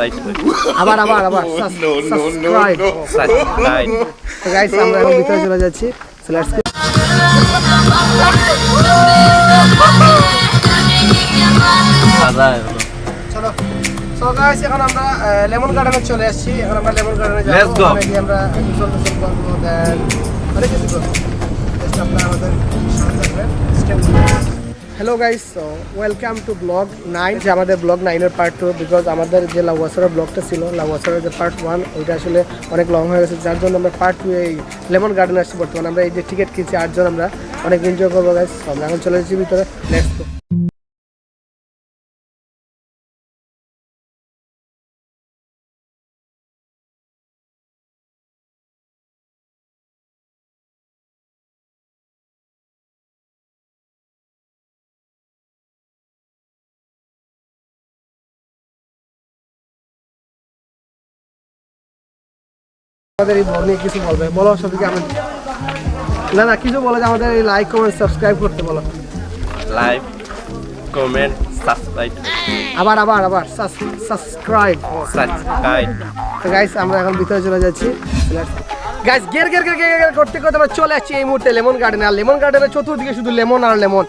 Right. আবার আবার আবার সাবস্ক্রাইব. তো গাইস আমরা এখন ভিতরে চলে যাচ্ছি। So let's go. চলো। সো গাইস এখন আমরা লেমন গার্ডেনে চলে আসছি এখন আমরা লেমন গার্ডেনে যাব। আমরা গোসল টোসল করব দেন। অনেক কিছু করব Just আপনারা আমাদের সাথে থাকবেন। Hello guys welcome to blog nine যে আমাদের ব্লগ নাইনের পার্ট টু বিকজ আমাদের যে লাউয়াসারের ব্লগটা ছিল লাউয়াসারের যে পার্ট ওয়ান ওইটা আসলে অনেক লং হয়ে গেছে। যার জন্য আমরা পার্ট টু এই লেমন গার্ডেন আসছি বর্তমানে। আমরা এই যে টিকিট কিনছি আটজন, আমরা অনেক এনজয় করব গাইস আমরা এখন চলে যাচ্ছি ভিতরে। নেক্সট আমাদের এই ব্লগ নিয়ে কিছু বলবে বলো সবাইকে আমি না না কিছু বলে যে আমাদের এই লাইক কমেন্ট সাবস্ক্রাইব করতে বলো Like, comment, subscribe. আবার আবার আবার সাবস্ক্রাইব Subscribe. তো গাইস আমরা এখন ভিতরে চলে যাচ্ছি গাইস গের গের গের গের গের করতে করতে আমরা চলে আসছি এই মুহূর্তে লেমন গার্ডেন আর লেমন গার্ডেনের চতুর্দিকে শুধু লেমন আর লেমন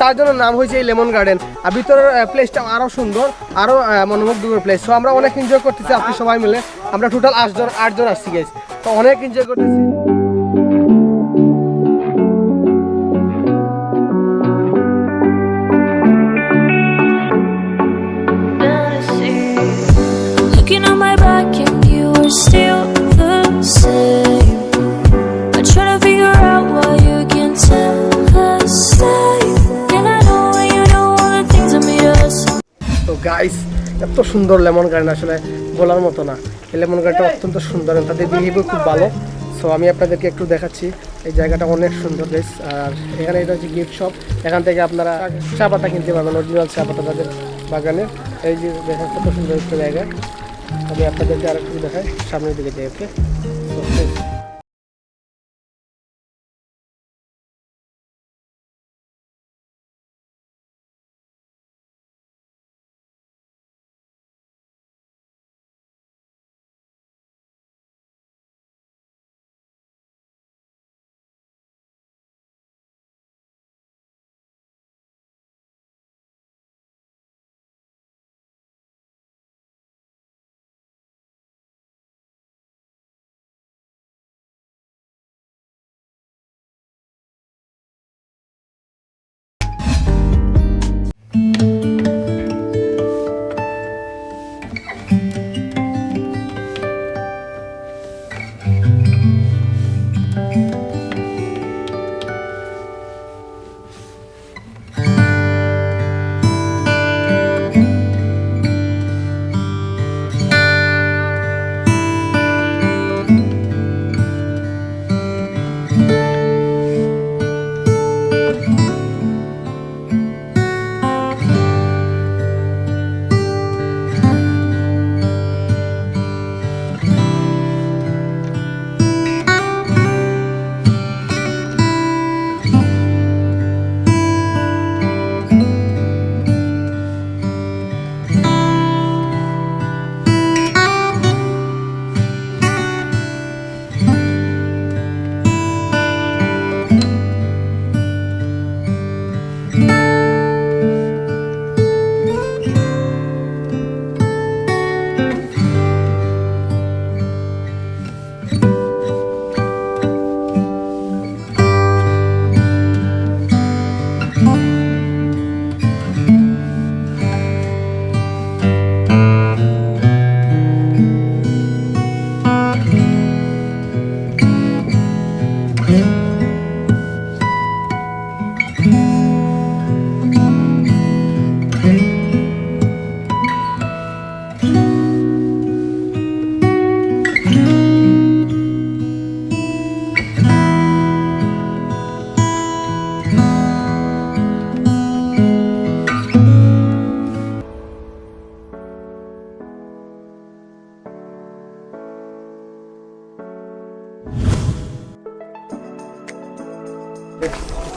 তার জন্য নাম হয়েছে এই লেমন গার্ডেন। আর ভিতরের প্লেসটা আরও সুন্দর আরও মনোমুগ্ধকর প্লেস সো আমরা অনেক এনজয় করতেছি, আপনি সবাই মিলে। আমরা টোটাল আটজন আটজন আসছি গেছি তো অনেক এনজয় করতেছি। গাইস এত সুন্দর লেমন গার্ডেন আসলে বলার মতো না। এই লেমন গার্ডেনটা অত্যন্ত সুন্দর তাদের বিহেভিয়ার খুব ভালো। সো আমি আপনাদেরকে একটু দেখাচ্ছি, এই জায়গাটা অনেক সুন্দর গাইস আর এখানে এটা হচ্ছে গিফট শপ এখান থেকে আপনারা চা পাতা কিনতে পারবেন অরিজিনাল চা পাতা তাদের বাগানের এই যে দেখেন কত সুন্দর একটা জায়গা। আমি আপনাদেরকে আর একটু দেখাই, সামনের দিকে যাই ওকে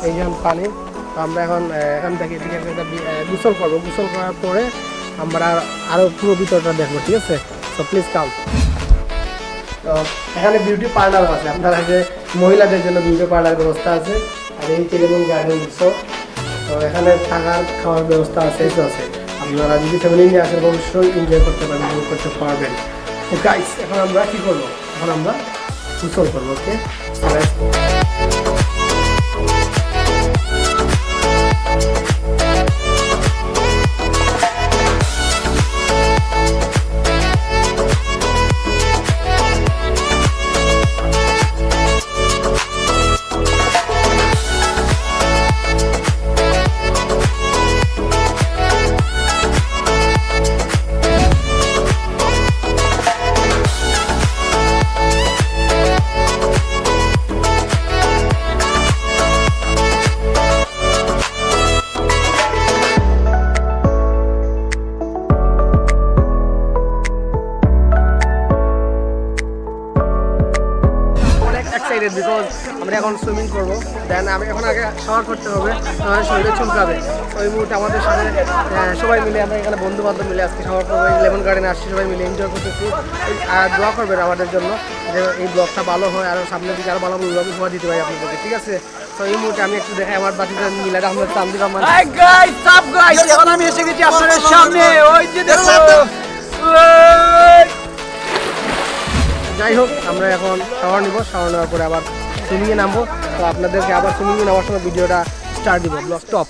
এই যেমন পানি আমরা এখন এখান থেকে এদিকে গোসল করব। গোসল করার পরে আমরা আরও পুরো ভিতরটা দেখব, ঠিক আছে? তো প্লিজ কাম তো এখানে বিউটি পার্লার আছে। আপনারা যে মহিলাদের জন্য বিউটি পার্লার ব্যবস্থা আছে, আর এই টেলিফোন গার্ডেন শো তো এখানে থাকার খাওয়ার ব্যবস্থা আছে আছে। আপনারা যদি ফ্যামিলি নিয়ে আসেন, অবশ্যই এনজয় করতে পারবেন উপভোগ করতে পারবেন। তো গাইস এখন আমরা কি করব? এখন আমরা গোসল করব ওকে এক্সাইটেড বিকজ আমরা এখন সুইমিং করব। দেন আমি এখন আগে শাওয়ার করতে হবে আমাদের শরীরে চুলকাবে। ওই মুহূর্তে আমাদের সাথে সবাই মিলে আমরা এখানে বন্ধু বান্ধব মিলে আজকে শাওয়ার করব লেমন গার্ডেনে আসছি সবাই মিলে এনজয় করতেছি। আর দোয়া করবেন আমাদের জন্য যে এই ব্লগটা ভালো হয় আর সামনের দিকে আরও ভালো ব্লগ উপহার দিতে পারি আপনাদেরকে ঠিক আছে? তো এই মুহূর্তে আমি একটু দেখাই আমার বাতিটা মিলাদ আহমেদ তামদির রহমান। গাইস এখন আমি এসে গেছি আপনাদের সামনে ওই যে দেখো যাই হোক, আমরা এখন শাওয়ার নিব শাওয়ার নেওয়ার পরে আবার সুইমিংয়ে নামবো। তো আপনাদেরকে আবার সুইমিংয়ে নেওয়ার সময় ভিডিওটা স্টার্ট দিব ব্লগ স্টপ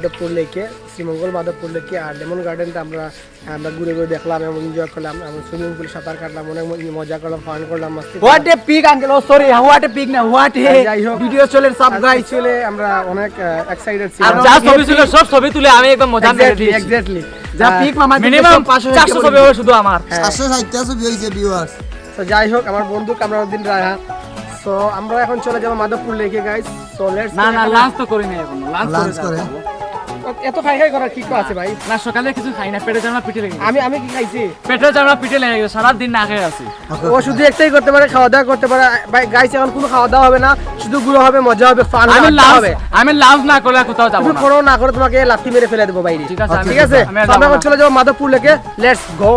মাধবপুর লেকে শ্রীমঙ্গল মাধবপুর লেকে আর লেমন গার্ডেনটা আমরা আমরা ঘুরে ঘুরে দেখলাম এবং এনজয় করলাম এবং সুইমিং পুলে সাঁতার কাটলাম অনেক মজা করলাম ফান করলাম মাস্তি what a pic uncle O sorry what a pic না হোয়াট এ যাই হোক। ভিডিও চলে সাব গাইস চলে আমরা অনেক এক্সাইটেড আর ছিলাম। যা ছবি ছিল সব ছবি তুলে আমি একদম মজা এক্স্যাক্টলি দিয়েছি। এক্স্যাক্টলি যা পিক মামা মিনিমাম 400 ছবি হবে শুধু আমার। চারশো ষাটটা ছবি হয়েছে ভিউয়ার্স তো যাই হোক আমার বন্ধু কামরাউদ্দিন রায়হা সো আমরা এখন চলে যাব মাধবপুর লেকে গাইস সো লেটস না না লাঞ্চ তো করি না এখন লাঞ্চ করে এত খাই খাই করার কি আছে ভাই? না সকালে কিছু খাই না পেটে জামা পিঠে লেগে আমি আমি কি খাইছি? পেটে জামা পিঠে লেগে গেছে সারা দিন না খেয়ে আছি। ও শুধু একটাই করতে পারে খাওয়া দাওয়া করতে পারে। ভাই গাইস এখন কোনো খাওয়া দাওয়া হবে না শুধু গুঁড়ো হবে মজা হবে ফান আমি হবে আমি লাভ না করলে কোথাও যাব না। করো না করে তোমাকে লাথি মেরে ফেলে দেবো বাইরে ঠিক আছে, ঠিক আছে? আমি আমরা। চলে যাব মাধবপুর লেকে। Let's go